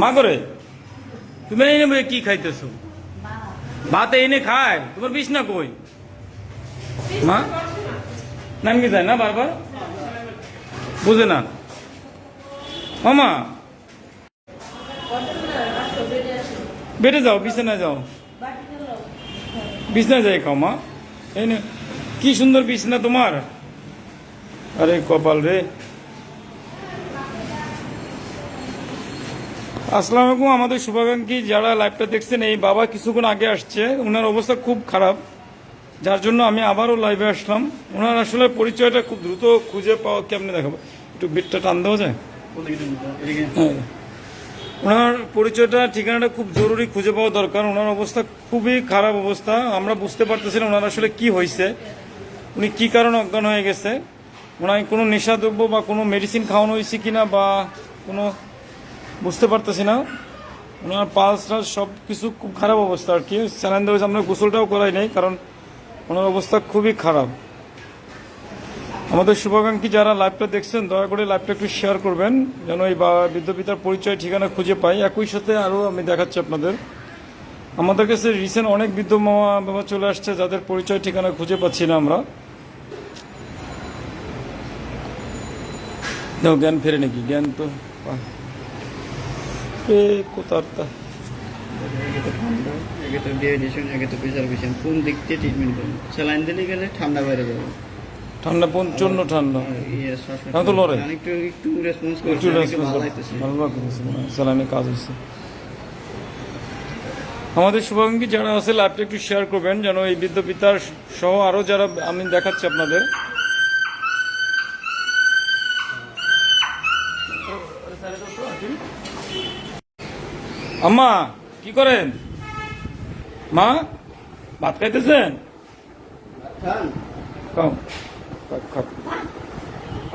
মা করে, তুমি এনে বই কি খাইতেছো? ভাত এনে খায়, তোমার বিছনা কই? মা? নামকে যায় না বারবার? বুঝে না। মামা বেটে যাও, বিছানায় যাও। বিছনায় যাই খাও মা। এই কি সুন্দর বিছনা তোমার। আরে কপাল রে। আসসালামু আলাইকুম, আমাদের শুভাকাঙ্ক্ষী যারা লাইভটা দেখছেন, এই বাবা কিছুক্ষণ আগে আসছে ওনার অবস্থা খুব খারাপ, যার জন্য আমি আবারও লাইভে আসলাম। ওনার আসলে পরিচয়টা খুব দ্রুত খুঁজে পাওয়া কেমনে দেখাবো? একটু বিটটা টান দেওয়া যায়? হ্যাঁ। ওনার পরিচয়টা, ঠিকানাটা খুব জরুরি খুঁজে পাওয়া দরকার ওনার অবস্থা খুবই খারাপ অবস্থা, আমরা বুঝতে পারতেছি না ওনার আসলে কি হয়েছে, উনি কি কারণে অজ্ঞান হয়ে গেছে ওনার কোনো নেশাদ্রব্য বা কোনো মেডিসিন খাওয়ানো হয়েছে কিনা বা কোনো বুঝতে পারতেছি না। ওনার পালস টালস সব কিছু খুব খারাপ অবস্থা আর কি। স্যালাইন দেওয়া আমরা গোসলটাও করাই নাই, কারণ ওনার অবস্থা খুবই খারাপ। আমাদের শুভাকাঙ্ক্ষী যারা লাইভটা দেখছেন, দয়া করে লাইভটা একটু শেয়ার করবেন, যেন এই বা বিদ্যাপিতার পরিচয় ঠিকানা খুঁজে পাই। একই সাথে আরও আমি দেখাচ্ছি আপনাদের। আমাদের কাছে রিসেন্ট অনেক বৃদ্ধ মামা বাবা চলে আসছে, যাদের পরিচয় ঠিকানা খুঁজে পাচ্ছি না আমরা। জ্ঞান ফেরে নাকি? জ্ঞান তো তা? আগে তো ডিহাইড্রেশন আগে তো প্রেশার কোন দিক দিয়ে ট্রিটমেন্ট করুন স্যালাইন দিলে গেলে ঠান্ডা বাইরে যাবে। ঠান্ডা প্রচণ্ড ঠান্ডা। এখন তো লড়ে। মানে একটু একটু রেসপন্স করছে ভালো। লাগতেছে। হয়। স্যালাইনে কাজ হচ্ছে আমাদের শুভাকাঙ্ক্ষী যারা আছে লাইভটা একটু শেয়ার করবেন যেন এই বিদ্যাপিতার সহ আরও যারা আমি দেখাচ্ছি আপনাদের। আম্মা, কি করেন? মা, ভাত খাইতেছেন।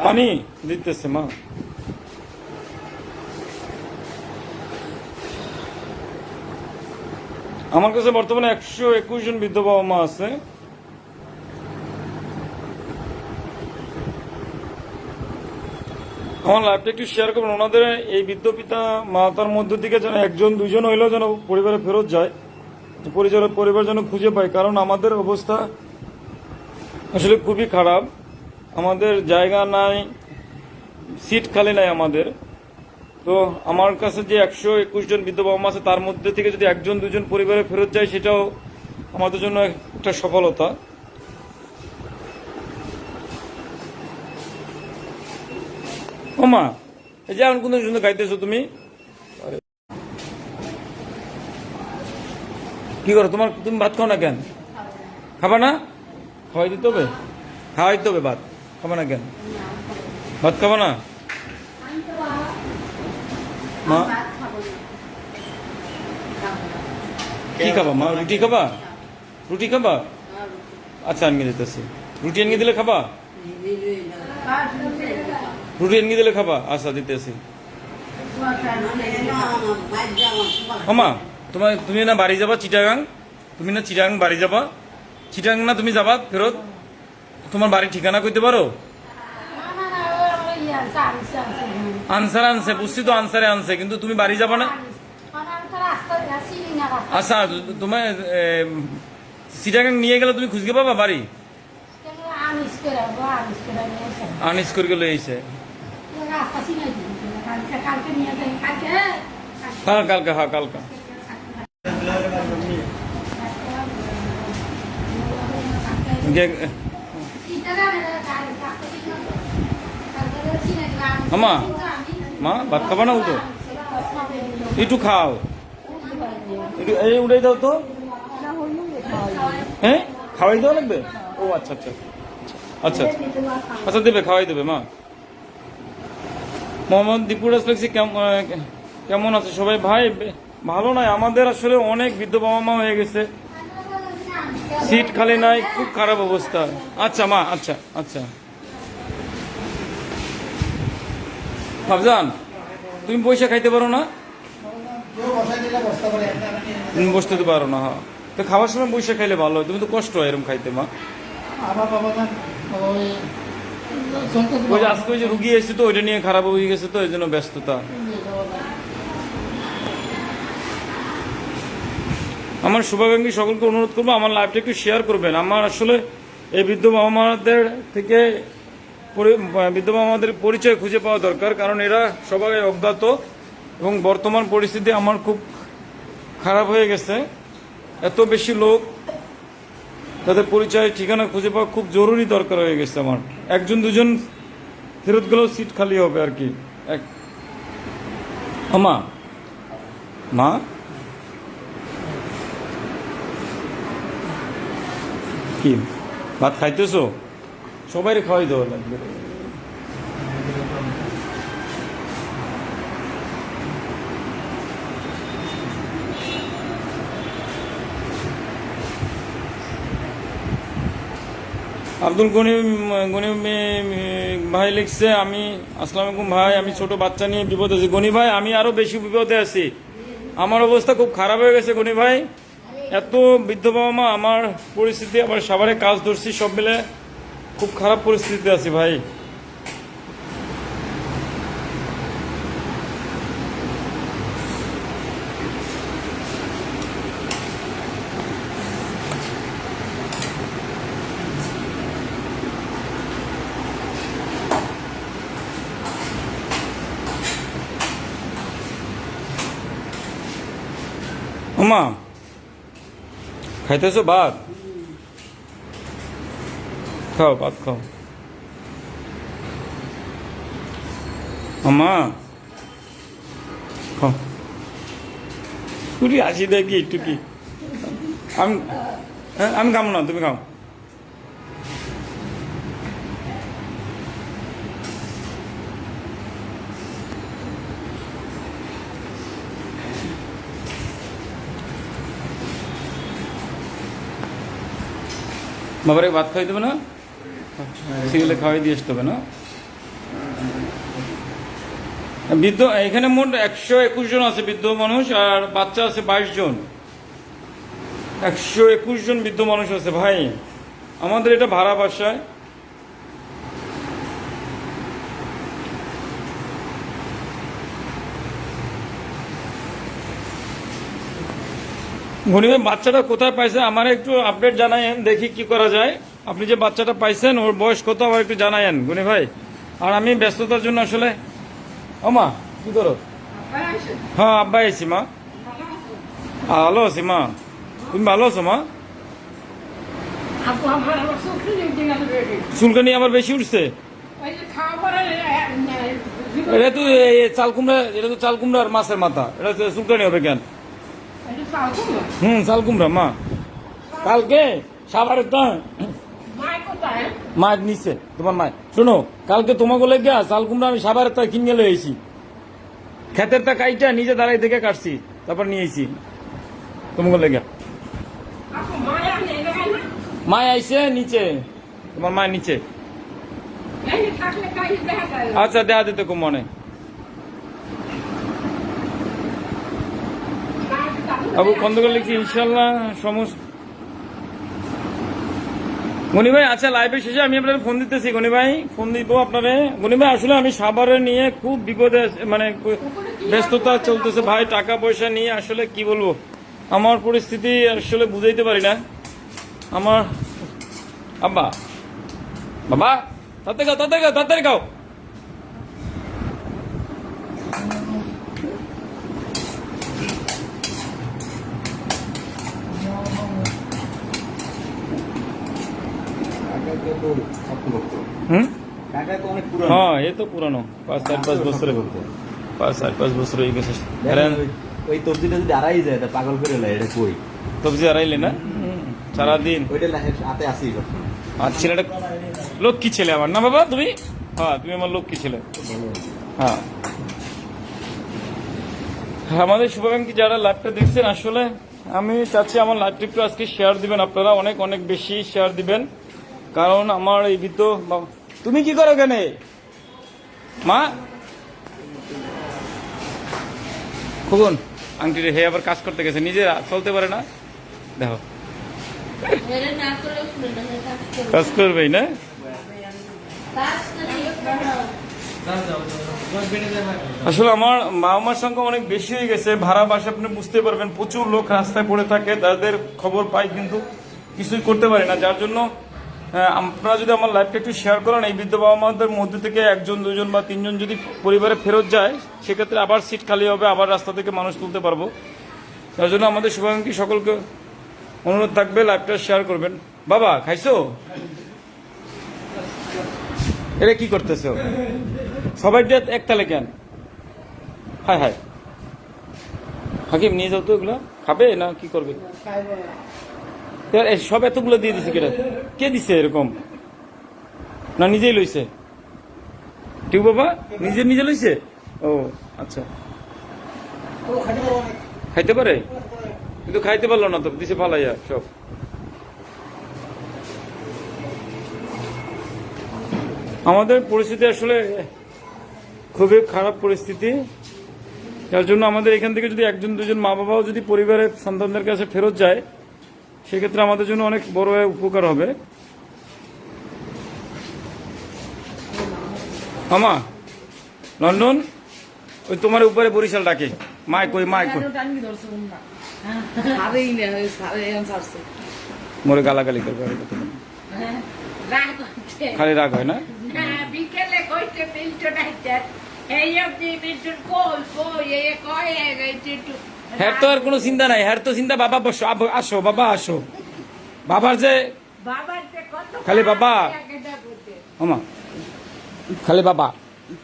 পানি দিতেছে, মা। আমার কাছে বর্তমানে একশো একুশ জন বৃদ্ধ বাবা মা আছে। আমার লাইফটা একটু শেয়ার করবেন। ওনাদের এই বৃদ্ধ পিতা মাতার মধ্য থেকে যেন একজন দুজন হইলেও যেন পরিবারে ফেরত যায়। পরিবার পরিবার যেন খুঁজে পায়, কারণ আমাদের অবস্থা আসলে খুবই খারাপ। আমাদের জায়গা নাই সিট খালি নাই আমাদের। তো আমার কাছে যে একশো একুশ জন বৃদ্ধ বাবা আছে, তার মধ্যে থেকে যদি একজন দুজন পরিবারে ফেরত যায়, সেটাও আমাদের জন্য একটা সফলতা। ও মা এই যে এখন কোন সুন্দর গাইতেছো তুমি? কি করো? তোমার তুমি ভাত খাও না কেন? খাবা না? খাওয়াই দিতে হবে? খাওয়াই দিতে হবে ভাত। খাবা না কেন? ভাত খাবা না? মা। কি খাবা মা? রুটি খাবা? রুটি খাবা? আচ্ছা আনিয়ে দিতেছি। রুটি আনিয়ে দিলে খাবা? রুটি আনিয়ে দিলে খাবা? আচ্ছা দিতেছি। মামা তোমার তুমি না বাড়ি যাবা চিটাগাং? তুমি না চিটাগাং বাড়ি যাবা? চিটাগাং না তুমি যাবা ফেরত? তোমার বাড়ির ঠিকানা কইতে পারো? আনসার আনছে বুঝছি তো আনসারে আনছে কিন্তু তুমি বাড়ি যাবা না? আচ্ছা তোমার চিটাগাং নিয়ে গেলে তুমি খুঁজকে পাবা বাড়ি? আনিস করে গেলে কাল কালকে হ্যাঁ কালকা মা, ভাত খাবা না উঠো একটু খাও। একটু এই উঠে দাও তো। হ্যাঁ খাওয়াই দেওয়া লাগবে? ও আচ্ছা আচ্ছা। আচ্ছা আচ্ছা। আচ্ছা দেবে, খাওয়াই দেবে, মা। মোহাম্মদ দীপুরাজ ফ্লেক্সি কেমন আছে? সবাই ভাই ভালো নয় আমাদের আসলে অনেক বৃদ্ধ বাবা মা হয়ে গেছে। সিট খালি নাই, খুব খারাপ অবস্থা। আচ্ছা মা আচ্ছা আচ্ছা। ভাবজান তুমি পয়সা খাইতে পারো না? তুমি বসতে তো পারো না হ্যাঁ। তো খাওয়ার সময় পয়সা খাইলে ভালো হয়। তুমি তো কষ্ট হয় এরকম খাইতে, মা। বাবা ওই যে আজকে ওই যে রুগী এসেছে তো, ওইটা নিয়ে খারাপ হয়ে গেছে তো এই জন্য ব্যস্ততা। আমার শুভাকাঙ্ক্ষী সকলকে অনুরোধ করব, আমার লাইফটা একটু শেয়ার করবেন। আমার আসলে এই বৃদ্ধ মামাদের থেকে বৃদ্ধ মামাদের পরিচয় খুঁজে পাওয়া দরকার, কারণ এরা সবাই অজ্ঞাত এবং বর্তমান পরিস্থিতি আমার খুব খারাপ হয়ে গেছে। এত বেশি লোক তাদের পরিচয়, ঠিকানা খুঁজে পাওয়া খুব জরুরি দরকার হয়ে গেছে আমার। একজন, দুজন ফেরত গেলেও সিট খালি হবে আর কি। এক মা। মা? কি? ভাত খাইতেছো? সবাই খাওয়াই দেওয়া লাগবে। আব্দুল গনি গনি ভাই লিখছে, আমি, আসসালাম আলাইকুম ভাই, আমি ছোট বাচ্চা নিয়ে বিপদে আছি। গনি ভাই, আমি আরও বেশি বিপদে আছি। আমার অবস্থা খুব খারাপ হয়ে গেছে, গনি ভাই। এত বৃদ্ধ বাবা মা, আমার পরিস্থিতি আবার সাভারে কাজ ধরছি, সব মিলে খুব খারাপ পরিস্থিতিতে আছি ভাই আমা খাইতেছো? ভাত? খাও ভাত খাও। আমা খাও। কুড়ি আসি দেখি একটু কি? আমি হ্যাঁ, আমি খাব না তুমি খাও। বাবারে ভাত খাই দেবে না? সিরিয়ালে খাওয়াই দিয়ে আসতে হবে না? বৃদ্ধ, এখানে মোট একশো একুশ জন আছে বৃদ্ধ মানুষ আর বাচ্চা আছে বাইশ জন। একশো একুশ জন বৃদ্ধ মানুষ আছে ভাই। আমাদের এটা ভাড়া বাসায়। গরিবের বাচ্চাটা কোথায় পাইছে আমার একটু আপডেট জানায়েন দেখি কি করা যায়। আপনি যে বাচ্চাটা পাইছেন ওর বয়স কত আমার একটু জানায়েন গনি ভাই। আর আমি ব্যস্ততার জন্য আসলে ও মা কি করো? হ্যাঁ আব্বা আইছি মা। ভালো আছি মা। তুমি ভালো আছো মা? চুলকানি আবার বেশি উঠছে? এটা তো চাল কুমড়া এটা তো চাল কুমড়া আর মাছের মাথা। এটা চুলকানি হবে কেন? হুম চাল কুমড়া মা। কালকে সাবারের তো মায় মাছ নিচ্ছে তোমার মাছ শোনো কালকে তোমাকে লেগে চাল কুমড়া আমি সাবারের তা কিনে লয়ে এসি ক্ষেতের তা কাইটা নিজে দাঁড়াই দেখে কাটছি তারপর নিয়ে এসি তোমাকে লেগে মায় মায় আইছে নিচে তোমার মায়ের নিচে। আচ্ছা দেখা দিতে খুব মনে। আবু খন্দকার লিখছি ইনশাল্লাহ সমস্ত গনি ভাই আচ্ছা লাইভের শেষে আমি আপনাদের ফোন দিতেছি, গনি ভাই। ফোন দিব আপনারে গনি ভাই, আসলে আমি সাভারে নিয়ে খুব বিপদে মানে ব্যস্ততা চলতেছে ভাই টাকা পয়সা নিয়ে আসলে কি বলব? আমার পরিস্থিতি আসলে বুঝাইতে পারি না। আমার আব্বা। বাবা তাতে গাও তাতে গাও তাড়াতাড়ি গাও হুম? পুরনো। হ্যাঁ এ তো পুরানো। পাঁচ চার পাঁচ বছর। পাঁচ চার পাঁচ বছর হয়ে গেছে। ওই- তবজিটা যদি আড়াই যায় তা পাগল করে লাই এটা কই? সবজি হারাইলে না? সারাদিন। ওইটা হাতে আসি আর ছেলেটা লক্ষ্মী ছেলে আমার না বাবা তুমি? হ্যাঁ তুমি আমার লক্ষ্মী ছেলে। হ্যাঁ। আমাদের শুভাকাঙ্ক্ষী যারা লাইভটা দেখছেন আসলে আমি চাচ্ছি আমার লাইভটা একটু আজকে শেয়ার দিবেন। আপনারা অনেক অনেক বেশি শেয়ার দিবেন। কারণ আমার এই বৃদ্ধ তুমি কি করো কেন মা খুকুন আংটি রে হে আবার কাজ করতে গেছে নিজে চলতে পারে না দেখো কাজ করবে। কাজ করবেই না। আসলে আমার বাবা মার সংখ্যা অনেক বেশি হয়ে গেছে, ভাড়া বাসা আপনি বুঝতে পারবেন, প্রচুর লোক রাস্তায় পড়ে থাকে, তাদের খবর পাই কিন্তু কিছুই করতে পারি না, যার জন্য আপনারা যদি আমার লাইফটা একটু শেয়ার করেন, এই বৃদ্ধ বাবা মাদের মধ্যে থেকে একজন, দুজন বা তিনজন যদি পরিবারে ফেরত যায়, সেক্ষেত্রে আবার সিট খালি হবে, আবার রাস্তা থেকে মানুষ তুলতে পারব। তার জন্য আমাদের শুভাকাঙ্ক্ষী সকলকে অনুরোধ থাকবে লাইভটা শেয়ার করবেন। বাবা, খাইছো? এটা কি করতেছ? সবাই ডেট একতালে কেন? হায় হায়। হাকিম, নিয়ে যাও তো এগুলো। খাবে না কি করবে? সব এতগুলো দিয়ে দিছে কেটা কে দিছে এরকম? না, নিজেই লইছে? ঠিক বাবা, নিজে নিজে লইছে? ও আচ্ছা। খাইতে পারে? কিন্তু খাইতে পারল না তো, দিছে ফালাইয়া, সব। আমাদের পরিস্থিতি আসলে খুবই খারাপ পরিস্থিতি। যার জন্য আমাদের এখান থেকে যদি একজন, দুজন মা বাবাও যদি পরিবারের সন্তানদের কাছে ফেরত যায় সেক্ষেত্রে আমাদের জন্য অনেক বড় উপকার হবে। আমা লন্ডন? ওই তোমার উপরে বরিশাল ডাকে। মায় কই মায় কই? মোরে গালাগালি করবে করছে খালি রাগ হয় না? না বিকেলে হ্যার তো আর কোনো চিন্তা নাই হ্যার তো চিন্তা বাবা বসো আসো বাবা আসো। বাবার যে খালি বাবা। করতে খালি বাবা।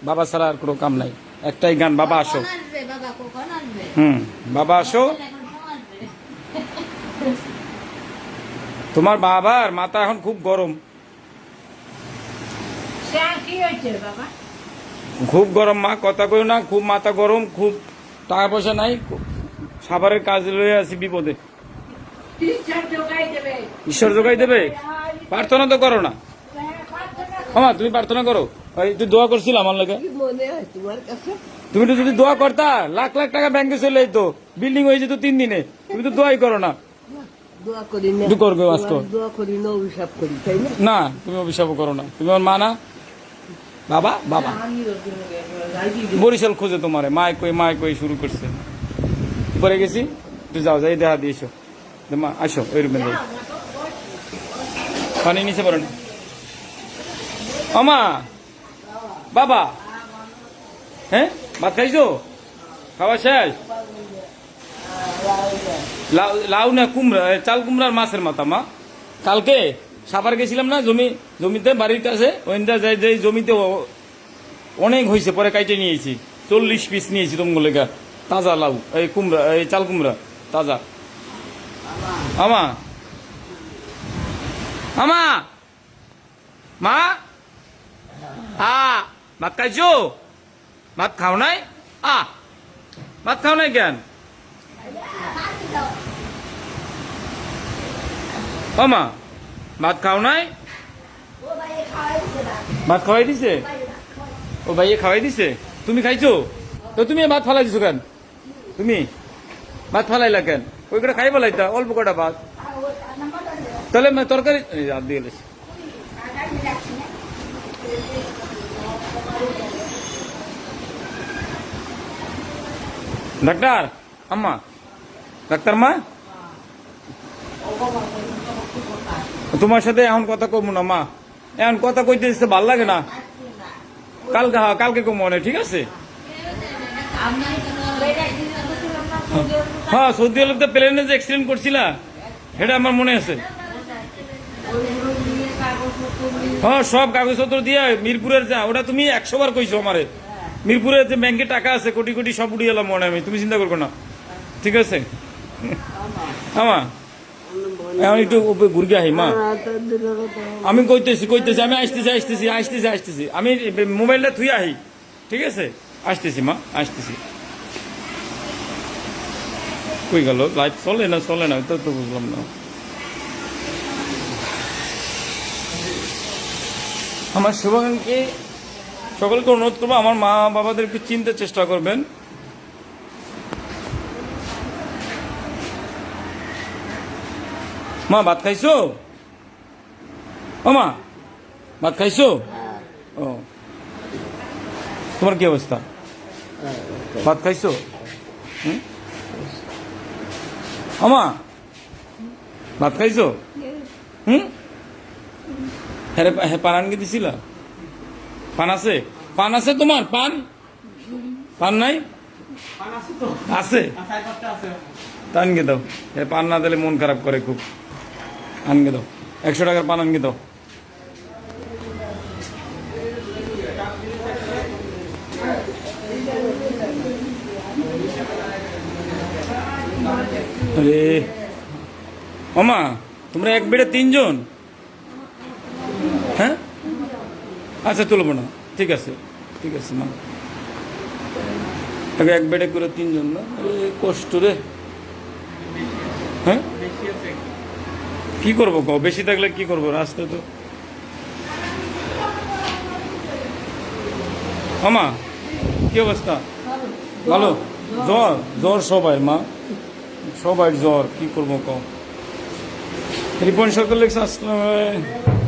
বাবা ছাড়া আর কোনো কাম নাই। একটাই গান বাবা আসো। হুম বাবা আসো। তোমার বাবার মাথা এখন খুব গরম। খুব গরম মা কথা কই না খুব মাথা গরম খুব টাকা পয়সা নাই সাবারের কাজ লয়ে আছি বিপদে। টিচার জোগাই দেবে। ঈশ্বর যোগাই দেবে? প্রার্থনা তো করো না। আমা তুমি প্রার্থনা করো। তুই দোয়া করছিল আমার লাগে। মনে হয় তোমার কাছে। তুমি তো যদি দোয়া করতা লাখ লাখ টাকা ব্যাংকে চলে যেত বিল্ডিং হয়ে যেত তিন দিনে। তুমি তো দোয়াই করো না। দোয়া না। করবে আজকে না অভিশাপ করি তাই না? না তুমি অভিশাপ করো না। তুমি আমার মা না? বাবা বাবা। বরিশাল খোঁজে তোমারে। মায় কই মায় কই শুরু করছে। পরে গেছি, তুই যাও, যাই, দেখা দিয়েছ মা আসো, ওই রুমে যাই পানি নিচে পড়ে আমা বাবা। হ্যাঁ ভাত খাইছো? খাওয়া শেষ? লাউ না কুমড়া চাল কুমড়ার মাছের মাথা, মা। কালকে সাপার গেছিলাম না, জমি, জমিতে, বাড়ির কাছে ওইটা যাই যাই জমিতে অনেক হয়েছে পরে কাইটে নিয়েছি। চল্লিশ পিস নিয়েছি তোমার তাজা লাউ, এই কুমড়া, এই চাল কুমড়া, তাজা। আমা। আমা। মা। আ, ভাত খাইছো? ভাত খাও নাই? আ, ভাত খাও নাই কেন? ও মা, ভাত খাও নাই? ভাত খাওয়াই দিছে? ও ভাইয়ে খাওয়াই দিছে? তুমি খাইছো? তো তুমি ভাত ফালাই দিছো কেন? তুমি? ভাত ফালাইলা কেন? ওই কটা খাই ফেলাইতা অল্প কটা ভাত। তাহলে তরকারি দিয়ে গেছে ডাক্তার? আম্মা? ডাক্তার মা? তোমার সাথে এখন কথা কমু না, মা। এখন কথা কইতে ভালো লাগে না। কালকে হ্যাঁ কালকে কমু ঠিক আছে? হ্যাঁ সৌদি আরব প্লেনে যে অ্যাক্সিডেন্ট করছিলা, সেটা আমার মনে আছে। হ্যাঁ সব কাগজপত্র দিয়ে মিরপুরের যা, ওটা তুমি একশো বার কইছো আমারে। মিরপুরের যে ব্যাংকে টাকা আছে, কোটি কোটি সব উড়িয়ে এলাম মনে আমি তুমি চিন্তা করব না। ঠিক আছে? আমা এখন একটু ঘুরগে আহি মা। আমি কইতেছি কইতেছি, আমি আসতেছি আসতেছি আসতেছি আসতেছি। আমি মোবাইলটা থুই আহি ঠিক আছে? আসতেছি, মা, আসতেছি। কই গেল লাইফ চলে না চলে না? তো তো বুঝলাম না। আমার শুভাকাঙ্ক্ষী সকলকে অনুরোধ করব, আমার মা বাবাদের একটু চিনতে চেষ্টা করবেন। মা, ভাত খাইছো? ও মা, ভাত খাইছো? ও। তোমার কি অবস্থা? ভাত খাইছো? হুম? আমা ভাত খাইছো? হুম? হ্যাঁ হ্যাঁ পান আনকে দিছিল? পান আছে? পান আছে তোমার? পান? পান নাই? আছে তা। আনকে দাও। পান না দিলে মন খারাপ করে খুব। আনকে দাও। একশো টাকার পান আনকে দাও। আরে। মামা তোমরা এক বেডে তিনজন? হ্যাঁ? আচ্ছা তুলবো না। ঠিক আছে ঠিক আছে, মা। আগে এক বেডে করে তিনজন না? কষ্ট রে। হ্যাঁ? কি করব কও? বেশি থাকলে কি করব? রাস্তায় তো মামা কি অবস্থা? ভালো? জ্বর? জ্বর সবাই, মা। সবাই জ্বর, কি করব কম রিপন সরকার লিখছে, আসলাম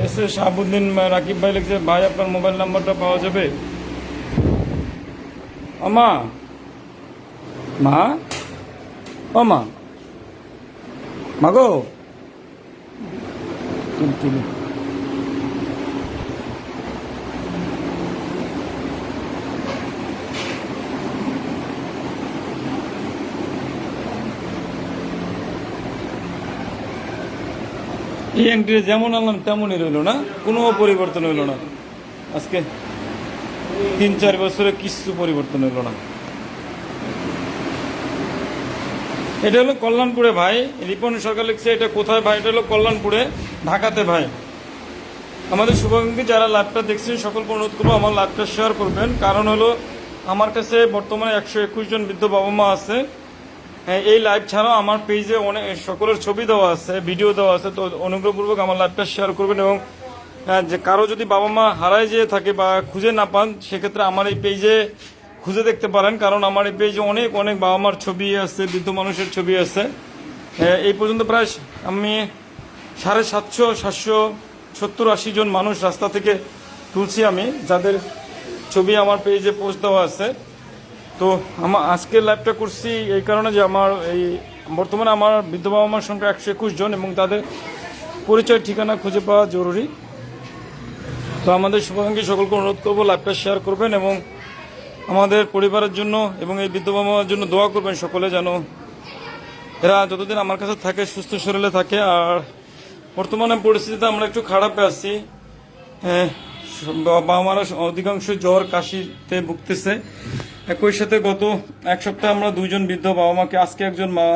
এস এ শাহাবুদ্দিন রাকিব ভাই লিখছে, ভাই, আপনার মোবাইল নাম্বারটা পাওয়া যাবে? আমা মা। অমা মাগো তুল। আংটি যেমন আনলাম, তেমনই রইল না, কোনো পরিবর্তন হইল না। আজকে তিন, চার বছরে কিছু পরিবর্তন হইল না। এটা হলো কল্যাণপুরে ভাই, রিপন সরকার লিখছে এটা কোথায় ভাই? এটা হলো কল্যাণপুরে, ঢাকাতে ভাই। আমাদের শুভাকাঙ্ক্ষী যারা লাইভটা দেখছেন, সকলকে অনুরোধ করব আমার লাইভটা শেয়ার করবেন। কারণ হলো, আমার কাছে বর্তমানে একশো একুশ জন বৃদ্ধ বাবা মা আছে। হ্যাঁ, এই লাইভ ছাড়াও আমার পেজে অনেক সকলের ছবি দেওয়া আছে ভিডিও দেওয়া আছে তো অনুগ্রহপূর্বক আমার লাইভটা শেয়ার করবেন এবং যে কারও যদি বাবা মা হারায় যেয়ে থাকে বা খুঁজে না পান সেক্ষেত্রে আমার এই পেজে খুঁজে দেখতে পারেন কারণ আমার এই পেজে অনেক অনেক বাবা মার ছবি আছে বৃদ্ধ মানুষের ছবি আছে। আহ, এই পর্যন্ত প্রায় আমি সাড়ে সাতশো সাতশো সত্তর আশি জন মানুষ রাস্তা থেকে তুলছি আমি যাদের ছবি আমার পেজে পোস্ট দেওয়া আছে। তো আমার আজকে লাইভটা করছি এই কারণে যে আমার এই বর্তমানে আমার বৃদ্ধ বাবা মার সংখ্যা একশো একুশ জন এবং তাদের পরিচয় ঠিকানা খুঁজে পাওয়া জরুরি। তো আমাদের শুভাকাঙ্ক্ষী সকলকে অনুরোধ করব লাইভটা শেয়ার করবেন এবং আমাদের পরিবারের জন্য এবং এই বৃদ্ধ বাবা জন্য দোয়া করবেন সকলে যেন এরা যতদিন আমার কাছে থাকে, সুস্থ শরীরে থাকে। আর বর্তমানে পরিস্থিতিতে আমরা একটু খারাপে আছি। বাবা মারা অধিকাংশ জ্বর, কাশিতে ভুগতেছে। একই সাথে গত এক সপ্তাহে আমরা দুইজন বৃদ্ধ বাবা মাকে, আজকে একজন মা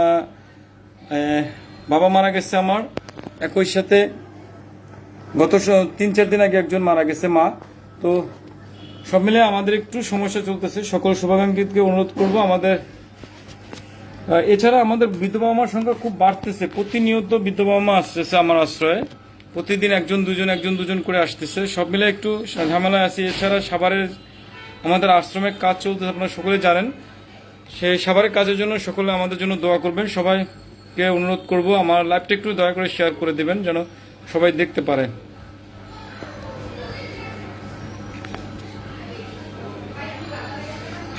বাবা মারা গেছে আমার। একই সাথে গত তিন চার দিন আগে একজন মারা গেছে মা। তো সব মিলে আমাদের একটু সমস্যা চলতেছে। সকল শুভাকাঙ্ক্ষীকে অনুরোধ করব আমাদের এছাড়া আমাদের বৃদ্ধ বাবা মার সংখ্যা খুব বাড়তেছে। প্রতিনিয়ত বৃদ্ধ বাবা মা আসতেছে আমার আশ্রয়ে। প্রতিদিন একজন দুজন একজন দুজন করে আসতেছে। সব মিলে একটু ঝামেলায় আছি। এছাড়া সাভারের আমাদের আশ্রমে কাজ চলতেছে আপনারা সকলে জানেন। সেই সাভারের কাজের জন্য সকলে আমাদের জন্য দোয়া করবেন। সবাইকে অনুরোধ করব, আমার লাইভটা একটু দয়া করে শেয়ার করে দেবেন, যেন সবাই দেখতে পারে।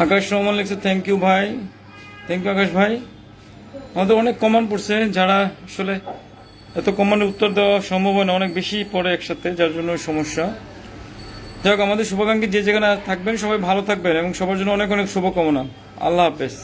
আকাশ রহমান লিখছে থ্যাংক ইউ ভাই। থ্যাংক ইউ আকাশ ভাই। আমাদের অনেক কমেন্ট পড়ছে, যারা আসলে এত কমেন্টের উত্তর দেওয়া সম্ভব হয় না, অনেক বেশি পড়ে একসাথে, যার জন্য সমস্যা। যাই হোক, আমাদের শুভাকাঙ্ক্ষী যে যেখানে থাকবেন, সবাই ভালো থাকবেন এবং সবার জন্য অনেক অনেক শুভকামনা। আল্লাহ হাফেজ।